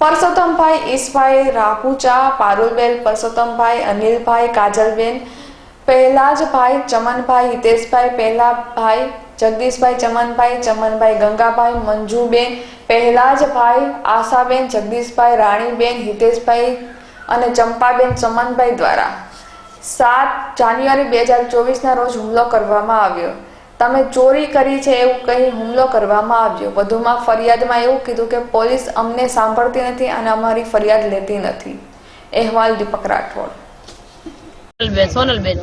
પરસોત્તમભાઈ ઈસભાઈ રાહુચા, પારુલબેન પરસોત્તમભાઈ, અનિલભાઈ કાજલબેન, પહેલાજભાઈ ચમનભાઈ, હિતેશભાઈ પહેલાભાઈ, જગદીશભાઈ ચમનભાઈ ચમનભાઈ ગંગાભાઈ, મંજુબેન, પહેલાજભાઈ આશાબેન, જગદીશભાઈ રાણીબેન, હિતેશભાઈ અને ચંપાબેન ચમનભાઈ દ્વારા સાત જાન્યુઆરી બે હજાર ચોવીસના રોજ હુમલો કરવામાં આવ્યો. તમે ચોરી કરી છે એવું કહી હુમલો કરવામાં આવ્યો? વધુમાં ફરિયાદમાં એવું કીધું કે પોલીસ અમને સાંભળતી નથી અને અમારી ફરિયાદ લેતી નથી. અહેવાલ દીપક રાઠોડ. સોનલબેન.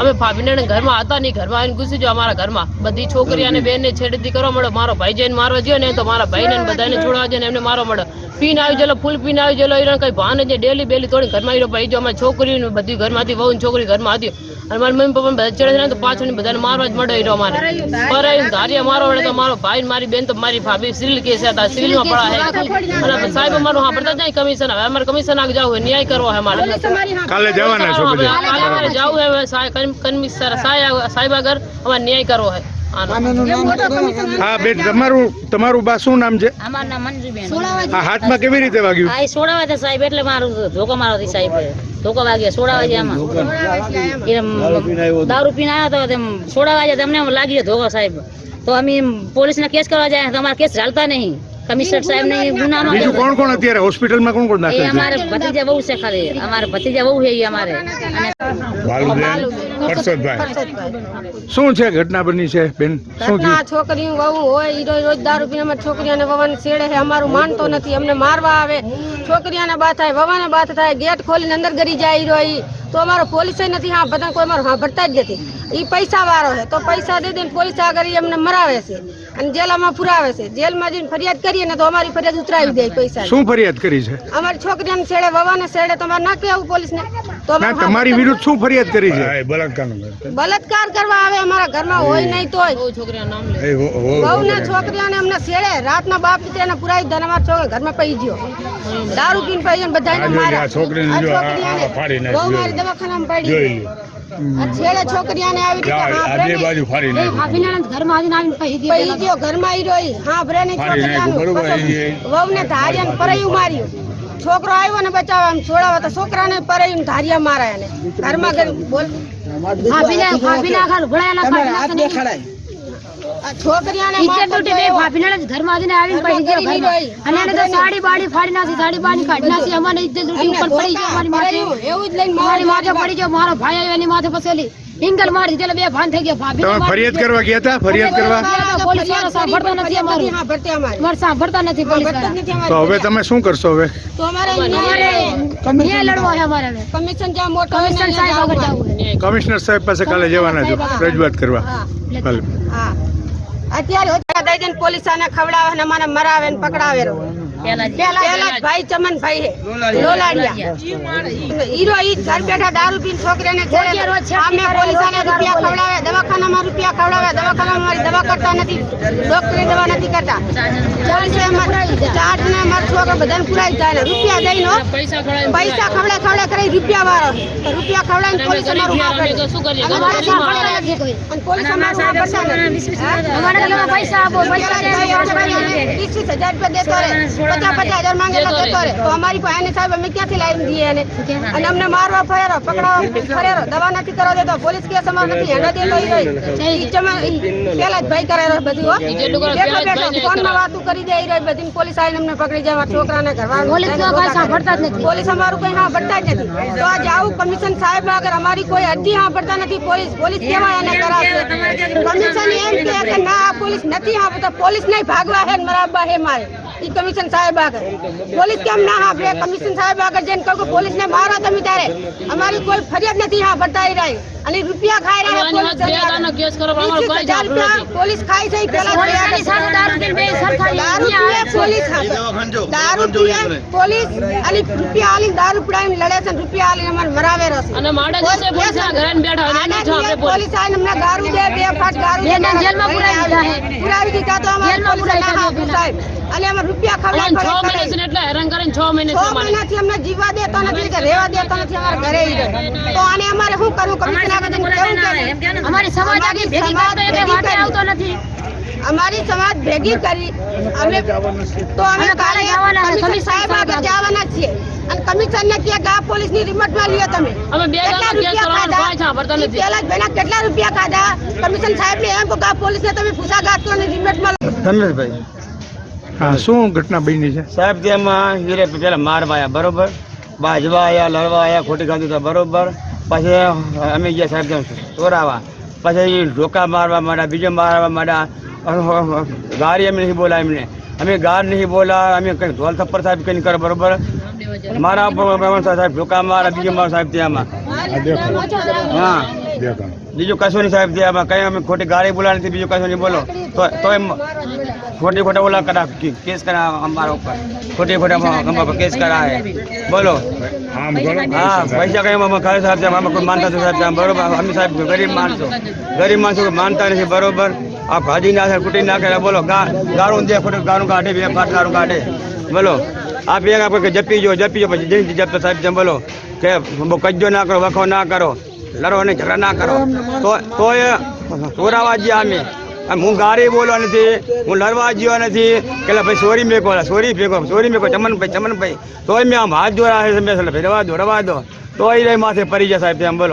અમે ભાભીને ઘરમાં હતા નહીં ઘરમાં આવીને ઘૂસી જો અમારા ઘરમાં. બધી છોકરી અને બેન ને છેડતી કરવા મળે મારો ભાઈ જઈને મારવા ગયો ને તો મારા ભાઈને ને બધાને છોડવા જઈને એમને મારવા મળે. પીને આવી જલો ફૂલ પીને આવી જલો એને કઈ ભાન જ ડેલી બેલી તોડી ઘરમાં આવી ભાઈ જો અમારી છોકરી ને બધી ઘરમાંથી વહુ છોકરી ઘરમાં હતી. અને મારી મમ્મી પપ્પા બધા ચડે ને તો પાછળ બધાને મારવા જ મળે રહ્યો અમારે. પરાયું ધારિયા મારો વડે તો મારો ભાઈ મારી બેન તો મારી ભાભી સિવિલ કેસ હતા સિવિલ પડા હે અને સાહેબ અમારું સાંભળતા જાય કમિશન હવે અમારે કમિશન આગ જવું હોય ન્યાય કરવો હે મારે કાલે જવાના છો કાલે અમારે જવું હે સાહેબ કમિશનર સાહેબ સાહેબ આગળ અમારે ન્યાય કરવો હોય હા બેન તમારું તમારું બા શું નામ છે? અમારું નામ મંજુબેન. આ હાથમાં કેવી રીતે વાગ્યું? આ એ છે સાહેબ એટલે મારું ધોકો મારો સાહેબ. ધોકો વાગ્યો સોડાવા છે આમાં દારૂ પીને આવ્યો તો તેમ સોડાવા છે તમને એમ લાગી ગયો ધોકો સાહેબ. તો અમે પોલીસને કેસ કરવા જાય તો અમારા કેસ ચાલતા નહીં. કમિશનર સાહેબ ને ગુનામાં બીજું કોણ કોણ અત્યારે? હોસ્પિટલમાં કોણ કોણ દાખલ છે? અમારે ભત્રીજા બહુ છે ખાલી. અમારે ભત્રીજા બહુ છે એ અમારે. અને શું છે ઘટના બની છે બેન? શું થયું? છોકરી વહુ હોય ઈ રોજ રોજ દારૂ પીને છોકરીઓને વવાને છેડે છે અમારું માનતો નથી અમને મારવા આવે. છોકરીઓને બાત થાય વવાને બાત થાય ગેટ ખોલીને અંદર ગરી જાય ઈ રોઈ. તો અમારો પોલીસ નથી હા બધા કોઈ અમારું સાંભળતા જ નથી. એ પૈસા વાળો છે તો પૈસા દે દે પોલીસ આગળ ઈ અમને મરાવે છે. અને જેલમાં પુરાવે છે. જેલમાં જઈને ફરિયાદ કરીએ ને તો અમારી ફરિયાદ ઉતરાવી દે પૈસા શું ફરિયાદ કરી છે? અમારી છોકરીને છેડે વવાને છેડે તમારે ના કહેવું પોલીસને? તો તમારી વિરુદ્ધ શું ફરિયાદ કરી છે? બલાત્કાર કરવા આવે અમારા ઘરમાં હોય નહીં તોય. બહુ છોકરીના નામ લે. બહુ ને છોકરીઓને અમને છેડે. રાતના બાપ દીકરાને પુરાવી દે અમારા છોકરા ઘરમાં પડી ગયો. દારૂ પીને પડી ગયો બધા બધાને મારે આ છોકરીઓને બહુ મારી દવાખાનામાં પડી છેડે છોકરીઓને આવી રીતે હા ભરે નહીં. પઈ ગયો ઘરમાં ઈ રોઈ હા ભરે નહીં છોકરીઓનું. વહુને ધારિયાને પરૈયું માર્યું. છોકરો આવ્યો ને બચાવવા આમ છોડાવવા તો છોકરાને પરૈયું ને ધારિયા માર્યા એને. ઘરમાં ગઈ ના આ છોકરીઓને. સાડી બાડી ફાડી નાખી સાડી બાડી કાઢી નાખી અમારે ઉપર પડી ગયો મારી માથે. એવું જ લઈને મારી માથે પડી ગયો મારો ભાઈ આવ્યો એની માથે ફસેલી. હિંગલ મારી દીધેલા બે ભાન થઈ ગયા ભાભી તમે ફરિયાદ કરવા ગયા હતા? ફરિયાદ કરવા? પોલીસવાળા સાંભળતા નથી અમારું. હા, ભરતી સાંભળતા નથી પોલીસ તો હવે તમે શું કરશો હવે? તો અમારે અમારે ન્યાય છે અમારે કમિશન જ્યાં મોટો હોય કમિશનર સાહેબ આગળ જવું કમિશનર સાહેબ પાસે કાલે જવાના છો. રજૂઆત કરવા. ભલે હા. અત્યારે પોલીસ આને ખવડાવે ને મને મરાવે ને પકડાવે. પેલા ભાઈ ચમન ભાઈ લોલાડિયા હીરો ઈ ઘર બેઠા દારૂ પીને છોકરીને છેડે સામે પોલીસ આને રૂપિયા ખવડાવે દવાખાનામાં રૂપિયા ખવડાવે દવાખાનામાં મારી દવા કરતા નથી. ડોક્ટરે દવા નથી કરતા. ચાર્જ ને મારા છોકરા બધાને પુરાઈ જાય રૂપિયા દઈને પૈસા ખવડે ખવડે કરી રૂપિયા વાળો. રૂપિયા ખવડાવીને પોલીસ અમારું અમારે અમારું. અમારે પૈસા આપો? પૈસા દે, પૈસા દે. વીસ વીસ હજાર રૂપિયા દેતો રહે. પચાસ પચાસ હજાર માંગે તો દેતો રહે. તો અમારી પાસે સાહેબ અમે ક્યાંથી લાવી દઈએ એને? અને અમને મારવા ફરેરો પકડાવા ફરેરો દવા નથી કરવા દેતો પોલીસ કેસ અમારો નથી. હેંડો દેતો પેલા જ ભાઈ કરેલો બધું હો. જેટલું કરે બેઠો બેઠો ફોનમાં વાતું કરી દે રહી. બધી પોલીસ આવીને અમને પકડી જાય અમારા છોકરાને ઘરવાળાને પોલીસ તો કઈ સાંભળતા જ નથી. પોલીસ અમારું કઈ સાંભળતા જ નથી. તો આજે આવું કમિશન સાહેબ આગળ અમારી કોઈ અરજી સાંભળતા નથી. પોલીસ પોલીસ કેવા એને કરાવશે. કમિશન એમ કે ના આ પોલીસ નથી સાંભળતા. પોલીસ નહીં ભાગવા હે મરાબા હે મારે. ઈ કમિશન સાહેબ આગળ. પોલીસ કેમ ના સાંભળે? કમિશન સાહેબ આગળ જઈને કહું કે પોલીસ ને મારો તમે ત્યારે. અમારી કોઈ ફરિયાદ નથી સાંભળતા ઈ રહી. અને રૂપિયા ખાઈ રહ્યા. પોલીસ ખાઈ જઈ પેલા? પોલીસ દારૂ પીએ પોલીસ અને રૂપિયા આલી દારૂ પીડાવીને લડે છે રૂપિયા આલી અમારે મરાવે રહેશે અને માડા જશે પોલીસ ઘરે બેઠા પોલીસ. આવીને અમને દારૂ દે બે ફાટ દારૂ દે જેલમાં પુરાવી દીધા પુરાવી દીધા તો અમારે પોલીસ ના સાહેબ. અને અમે રૂપિયા ખવડાવી છ મહિના છે એટલે હેરાન કરીને છ મહિને છ મહિનાથી અમને જીવવા દેતા નથી કે રહેવા દેતા નથી અમારા ઘરે તો આને અમારે શું કરવું? કમિશન આગળ કેવું કે અમારી સમાજ આગળ ભેગી કરતો એટલે વાતે આવતો નથી. અમારી સમાજ ભેગી કરી. અમે તો અમે કાલે સાહેબ આગળ જવાના છીએ. અને કમિશન ને કે ગા પોલીસની રિમોટમાં લ્યો તમે. અમે બે કેટલા રૂપિયા ખાધા? કોઈ નથી. પેલા બેના કેટલા રૂપિયા ખાધા? કમિશન સાહેબ ને એમ કે આ પોલીસ ને તમે પૂછા ગાતો ને રિમોટમાં ધનરાજભાઈ હા શું ઘટના બની છે? સાહેબ તેમાં હીરે પેલા મારવા આવ્યા બરોબર? બાજવા આવ્યા લડવા આવ્યા ખોટી ખાધું હતા બરોબર. પછી અમે ગયા સાહેબ ત્યાં ચોરાવા. પછી ઢોકા મારવા માંડ્યા બીજો મારવા માંડ્યા. ગાડી અમે નહીં બોલા એમને અમે ગાર નહીં બોલા અમે કંઈ ધોલ થપ્પર સાહેબ કંઈ કરો બરોબર? મારા સાહેબ ઢોકા મારા બીજો મારો સાહેબ ત્યાંમાં હા. બીજું કશું નહીં સાહેબ ત્યાંમાં કઈ અમે ખોટી ગાડી બોલા નથી બીજું કશું નહીં બોલો. તો તો એમ ખોટી ખોટા ઓલા કરા કેસ કરા અમારા ઉપર. ખોટી ખોટા અમારા પર કેસ કરાય. બોલો. હા પૈસા કઈ અમે ખાલી સાહેબ છે અમે કોઈ માનતા નથી સાહેબ છે. બરોબર. અમે સાહેબ ગરીબ માણસો. ગરીબ માણસો કોઈ માનતા નથી બરોબર. આ ભાજી નાખે કુટી નાખે બોલો ગા ગાળું દે ખોટું ગાળું કાઢે બે ફાટ ગાળું કાઢે. બોલો. આ બે આપણે જપી જો જપી જો પછી જઈને જપતો સાહેબ છે બોલો. કે બહુ કજ્જો ના કરો વખો ના કરો. લડો અને ઝઘડા ના કરો. તો તો એ ચોરાવા ગયા અમે હું ગારી બોલવા નથી, હું લડવા ગયો નથી. કે ભાઈ સોરી મેકો સોરી ફેંકો સોરી મેકો ચમનભાઈ ચમનભાઈ તોય મેં આમ હાથ જોડા છે, મેં રવા દો રવા દો. તોય માથે પડી જાય સાહેબ, તેમ બોલો.